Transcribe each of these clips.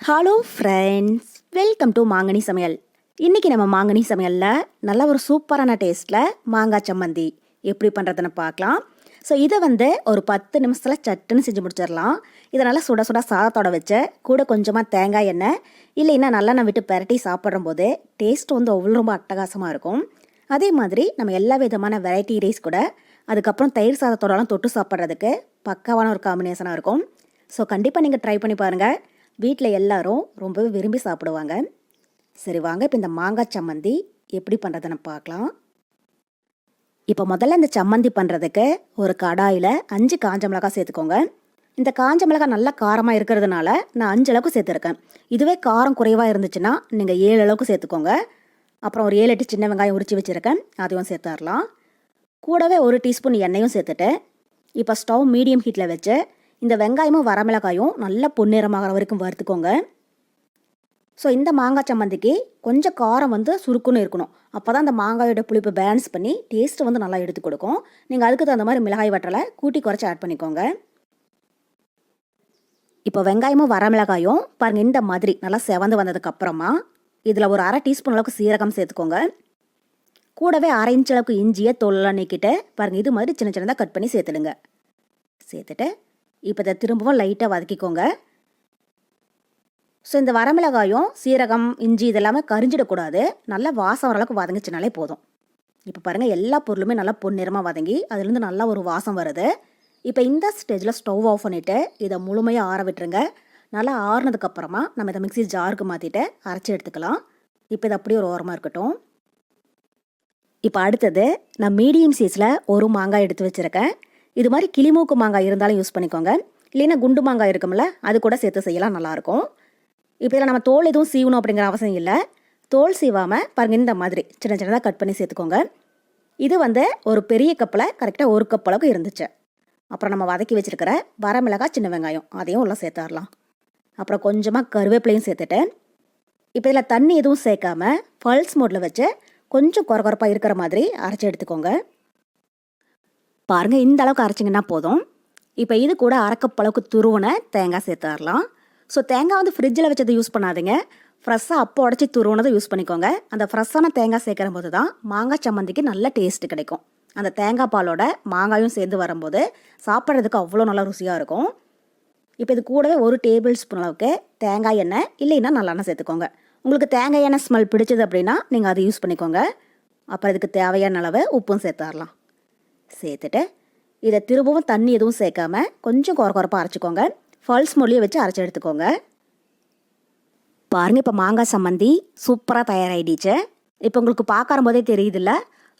Hello friends welcome to மாங்கனி சமையல் இன்றைக்கி நம்ம மாங்கனி சமையலில் நல்ல ஒரு சூப்பரான டேஸ்ட்டில் மாங்காய் சம்மந்தி. எப்படி பண்ணுறதுன்னு பார்க்கலாம். ஸோ இதை வந்து ஒரு பத்து நிமிஷத்தில் சட்டுன்னு செஞ்சு முடிச்சிடலாம். இதை நல்லா சுட சுட சாதத்தோட வச்சு கூட கொஞ்சமாக தேங்காய் எண்ணெய் இல்லைன்னா நல்லா நல்லெண்ணெய் விட்டு பெரட்டி சாப்பிட்றம்போது டேஸ்ட் வந்து அவ்வளோ ரொம்ப அட்டகாசமாக இருக்கும். அதே மாதிரி நம்ம எல்லா விதமான வெரைட்டி ரைஸ் கூட அதுக்கப்புறம் தயிர் சாதத்தோடலாம் தொட்டு சாப்பிட்றதுக்கு பக்காவான ஒரு காம்பினேஷனாக இருக்கும். ஸோ கண்டிப்பாக நீங்கள் ட்ரை பண்ணி பாருங்கள் வீட்டில் எல்லாரும் ரொம்பவே விரும்பி சாப்பிடுவாங்க. சரி வாங்க இப்போ இந்த மாங்காய் சம்மந்தி எப்படி பண்ணுறதுன்னு பார்க்கலாம். இப்போ முதல்ல இந்த சம்மந்தி பண்ணுறதுக்கு ஒரு கடாயில் அஞ்சு காஞ்ச மிளகாய் சேர்த்துக்கோங்க. இந்த காஞ்ச மிளகாய் நல்லா காரமாக இருக்கிறதுனால நான் அஞ்சு அளவுக்கு சேர்த்துருக்கேன். இதுவே காரம் குறைவாக இருந்துச்சுன்னா நீங்கள் ஏழு அளவுக்கு சேர்த்துக்கோங்க. அப்புறம் ஒரு ஏழு எட்டு சின்ன வெங்காயம் உரிச்சு வச்சுருக்கேன். அதையும் சேர்த்துடலாம் கூடவே ஒரு டீஸ்பூன் எண்ணெயும் சேர்த்துட்டு இப்போ ஸ்டவ் மீடியம் ஹீட்டில் வச்சு இந்த வெங்காயமும் வரமிளகாயும் நல்லா பொன்னிறமாகிற வரைக்கும் வறுத்துக்கோங்க. ஸோ இந்த மாங்காய் சம்மந்திக்கு கொஞ்சம் காரம் வந்து சுருக்குன்னு இருக்கணும். அப்போ தான் அந்த மாங்காயோட புளிப்பு பேலன்ஸ் பண்ணி டேஸ்ட்டு வந்து நல்லா எடுத்து கொடுக்கும். நீங்கள் அதுக்கு தகுந்த மாதிரி மிளகாய் வற்றலை கூட்டி குறைச்சி ஆட் பண்ணிக்கோங்க. இப்போ வெங்காயமும் வரமிளகாயும் பாருங்கள் இந்த மாதிரி நல்லா செவந்து வந்ததுக்கப்புறமா இதில் ஒரு அரை டீஸ்பூன் அளவுக்கு சீரகம் சேர்த்துக்கோங்க. கூடவே அரை இன்ச் அளவுக்கு இஞ்சியை தோலெல்லாம் நீக்கிட்டு பாருங்கள் இது மாதிரி சின்ன சின்னதாக கட் பண்ணி சேர்த்துடுங்க. சேர்த்துட்டு இப்போ இதை திரும்பவும் லைட்டாக வதக்கிக்கோங்க. ஸோ இந்த வரமிளகாயும் சீரகம் இஞ்சி இதெல்லாமே கரிஞ்சிடக்கூடாது. நல்லா வாசம் வரளவுக்கு வதங்கிச்சினாலே போதும். இப்போ பாருங்கள் எல்லா பொருளுமே நல்லா பொன்னிறமாக வதங்கி அதுலேருந்து நல்லா ஒரு வாசம் வருது. இப்போ இந்த ஸ்டேஜில் ஸ்டவ் ஆஃப் பண்ணிவிட்டு இதை முழுமையாக ஆற விட்டுருங்க. நல்லா ஆறுனதுக்கப்புறமா நம்ம இதை மிக்சி ஜாருக்கு மாற்றிட்டு அரைச்சி எடுத்துக்கலாம். இப்போ இது அப்படியே ஒரு ஓரமாக இருக்கட்டும். இப்போ அடுத்தது நான் மீடியம் சைஸில் ஒரு மாங்காய் எடுத்து வச்சுருக்கேன். இது மாதிரி கிளிமூக்கு மாங்காய் இருந்தாலும் யூஸ் பண்ணிக்கோங்க. இல்லைன்னா குண்டு மாங்காய் இருக்கும்ல அது கூட சேர்த்து செய்யலாம் நல்லாயிருக்கும். இப்போ இதில் நம்ம தோல் எதுவும் சீவணும் அப்படிங்கிற அவசியம் இல்லை. தோல் சீவாமல் பாருங்கள் இந்த மாதிரி சின்ன சின்னதாக கட் பண்ணி சேர்த்துக்கோங்க. இது வந்து ஒரு பெரிய கப்பில் கரெக்டாக ஒரு கப் அளவுக்கு இருந்துச்சு. அப்புறம் நம்ம வதக்கி வச்சுருக்கிற வரமிளகாய் சின்ன வெங்காயம் அதையும் உள்ள சேர்த்துடலாம். அப்புறம் கொஞ்சமாக கருவேப்பிலையும் சேர்த்துட்டு இப்போ இதில் தண்ணி எதுவும் சேர்க்காம பல்ஸ் மோட்டில் வச்சு கொஞ்சம் குறகுறப்பாக இருக்கிற மாதிரி அரைச்சி எடுத்துக்கோங்க. பாருங்கள் இந்த அளவுக்கு அரைச்சிங்கன்னா போதும். இப்போ இது கூட அரைக்கப்பளவுக்கு துருவனை தேங்காய் சேர்த்துடலாம் ஸோ தேங்காய் வந்து ஃப்ரிட்ஜில் வச்சதை யூஸ் பண்ணாதீங்க. ஃப்ரெஷ்ஷாக அப்போ உடச்சி துருவனதை யூஸ் பண்ணிக்கோங்க. அந்த ஃப்ரெஷ்ஷான தேங்காய் சேர்க்குற போது தான் மாங்காய் சம்மந்திக்கு நல்ல டேஸ்ட்டு கிடைக்கும். அந்த தேங்காய் பாலோட மாங்காயும் சேர்ந்து வரும்போது சாப்பிட்றதுக்கு அவ்வளோ நல்லா ருசியாக இருக்கும். இப்போ இது கூடவே ஒரு டேபிள் ஸ்பூன் அளவுக்கு தேங்காய் எண்ணெய் இல்லைன்னா நல்லெண்ணெய் சேர்த்துக்கோங்க. உங்களுக்கு தேங்காய் எண்ணெய் ஸ்மெல் பிடிச்சது அப்படின்னா நீங்கள் அதை யூஸ் பண்ணிக்கோங்க. அப்புறம் இதுக்கு தேவையான அளவு உப்பும் சேர்த்து வரலாம் சேர்த்துட்டு இதை திரும்பவும் தண்ணி எதுவும் சேர்க்காம கொஞ்சம் குறை குறப்பாக அரைச்சிக்கோங்க. ஃபால்ஸ் மொழியை வச்சு அரைச்சி எடுத்துக்கோங்க. பாருங்கள் இப்போ மாங்காய் சம்மந்தி சூப்பராக தயாராகிடுச்சு இப்போ உங்களுக்கு பார்க்கறம் போதே தெரியுதுல்ல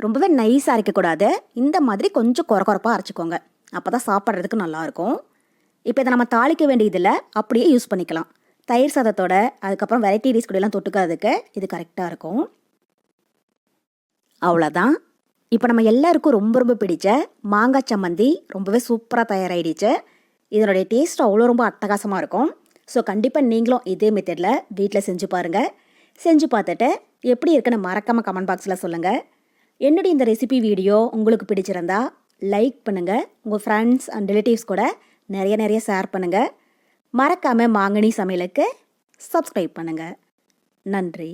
ரொம்பவே நைஸாக அரைக்கக்கூடாது. இந்த மாதிரி கொஞ்சம் குறை குறப்பாக அரைச்சிக்கோங்க. அப்போ தான் சாப்பிட்றதுக்கு நல்லாயிருக்கும். இப்போ இதை நம்ம தாளிக்க வேண்டியதில் அப்படியே யூஸ் பண்ணிக்கலாம். தயிர் சாதத்தோட அதுக்கப்புறம் வெரைட்டி ரைஸ் கூடலாம் தொட்டுக்கிறதுக்கு இது கரெக்டாக இருக்கும். அவ்வளோதான் இப்போ நம்ம எல்லாருக்கும் ரொம்ப ரொம்ப பிடிச்ச மாங்காய் சம்மந்தி ரொம்பவே சூப்பராக தயாராகிடுச்சு இதனுடைய டேஸ்ட் அவ்வளோ ரொம்ப அட்டகாசமாக இருக்கும். ஸோ கண்டிப்பாக நீங்களும் இதே மெத்தடில் வீட்டில் செஞ்சு பாருங்கள் செஞ்சு பார்த்துட்டு எப்படி இருக்குன்னு மறக்காமல் கமெண்ட் பாக்ஸில் சொல்லுங்கள் என்னுடைய இந்த ரெசிபி வீடியோ உங்களுக்கு பிடிச்சிருந்தா லைக் பண்ணுங்கள் உங்கள் ஃப்ரெண்ட்ஸ் அண்ட் ரிலேட்டிவ்ஸ் கூட நிறைய நிறைய ஷேர் பண்ணுங்கள் மறக்காமல் மாங்கனி சமையலுக்கு சப்ஸ்கிரைப் பண்ணுங்கள் நன்றி.